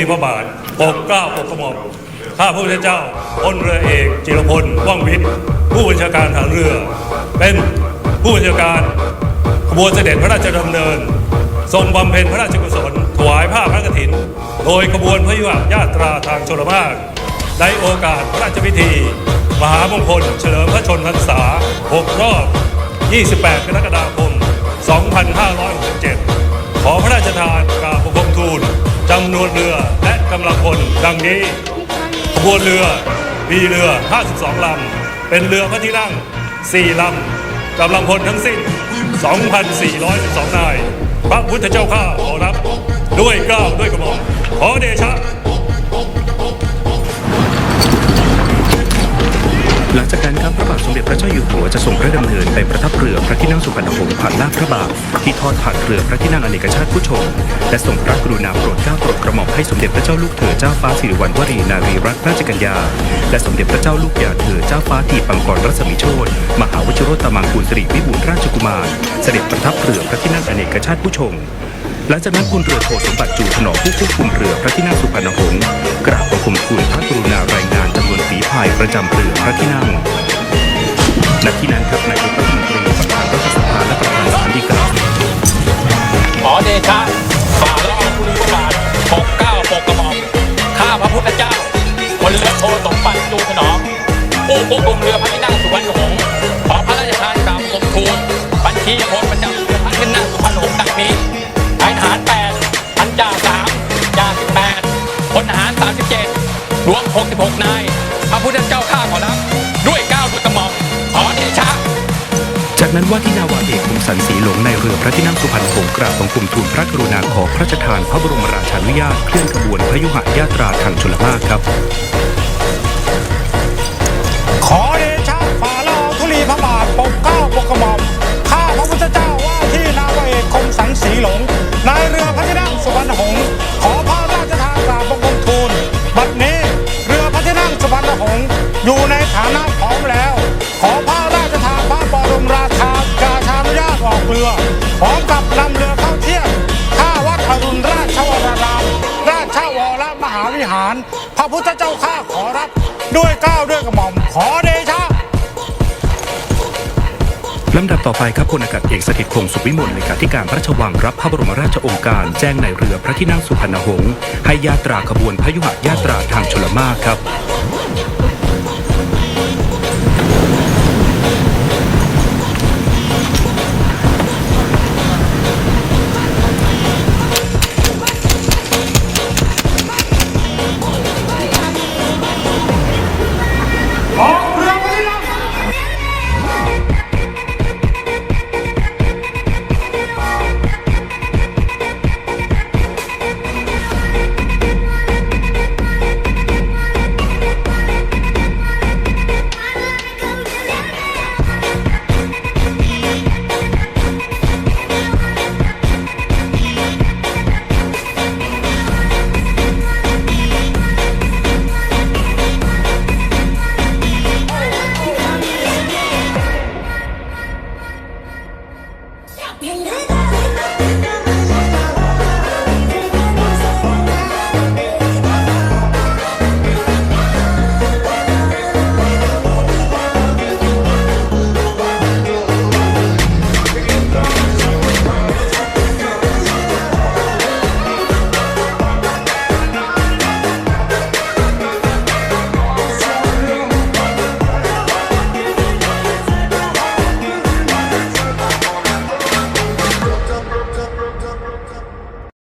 ลีพระบาทปกเกล้าปกกระหม่อมข้าพระพุทธเจ้าพลเรือเอกจิรพลว่องวิทย์ผู้บัญชาการทารเรือ เป็นผู้บัญชาการขบวนเสด็จพระราชดำเนิน ทรงบำเพ็ญพระราชกุศลถวายผ้าพระกฐิน โดยขบวนพระยุหญาตราทางชลมารในโอกาสพระราชพิธี มหามงคล เฉลิมพระชนมพรรษา 6 รอบ 28 กรกฎาคม 2567 ขอพระราชทาน วนเรือและกำลังพลดังนี้ขบวนเรือมีเรือ 52 ลำ เป็นเรือพระที่นั่ง 4 ลำกำลังพลทั้งสิ้น 2,412 นาย พระพุทธเจ้าข้าขอรับ ด้วยเกล้าวด้วยกระหม่อมขอเดชะ หลังจากนั้น มเด็จพระเจ้าอยู่หัวจะทรงพระดำเนินไปประทับเรือพระที่นั่งสุพรรณหงษ์ผ่านลากพระบาทที่ทอดผ่านเรือพระที่นั่งอเนกชาติผู้ชม และทรงพระกรุณาโปรดเกล้าโปรดกระหม่อมให้สมเด็จพระเจ้าลูกเธอเจ้าฟ้าสิริวัณวรีนารีรัตนราชกัญญา และสมเด็จพระเจ้าลูกยาเธอเจ้าฟ้าทีปังกรรัศมีโชตมหาวชิโรตมังคูลสิริวิบูลราชกุมาร เสด็จประทับเรือพระที่นั่งอเนกชาติผู้ชมหลังจากนั้นคุณเรือโทสมบัติจูถนอมผู้ควบคุมเรือพระที่นั่งสุพรรณหงษ์กราบบังคมทูลพระกรุณารายงานจำนวนฝีพายประจำเรือพระที่นั่ง ณที่นั้นครับนายกรัฐมนตรีประธานรัฐสภาและประธานสารดีกาขอเดชะฝ่าละอองธุลีพระบาทปกเกล้าปกกระหม่อมข้าพระพุทธเจ้าพลเรือโทสมบัติจูถนอมผู้ควบคุมเรือพระที่นั่งสุพรรณหงษ์ขอพระราชทานกราบบังคมทูลบัญชีพลประจำเรือพระที่นั่งสุพรรณหงษ์ดังนี้นายทหาร8พันจ่า3จ่า18พลทหาร37รวม66นายพระพุทธเจ้าข้าขอรับ จากนั้นว่าที่นาวาเอกคมสันศรีหลงในเรือพระที่นั่งสุพรรณหงษ์กราบบังคมทูลพระกรุณาขอพระราชทานพระบรมราชานุญาตเคลื่อนขบวนพระยุหญาตราทางชลมารครับ ขอเดชะฝ่าละอองธุลีพระบาทปกเกล้าปกกระหม่อมข้าพระพุทธเจ้าว่าที่นาวาเอกคมสันสีหลงนายเรือพระที่นั่งสุวรรณหงษ์ขอพระราชทานกราบบังคมทูลบัดนี้เรือพระที่นั่งสุวรรณหงษ์อยู่ในฐานะพร้อมแล้ว วิหาร พระพุทธเจ้าข้าขอรับ ด้วยก้าวด้วยกระหม่อมขอเดชะลำดับต่อไปครับพลอากาศเอกสถิตคงสุขวิมลเลขาธิการพระราชวังรับพระบรมราชโองการแจ้งในเรือพระที่นั่งสุพรรณหงษ์ให้ยาตราขบวนพยุหยาตราทางชลมารครับ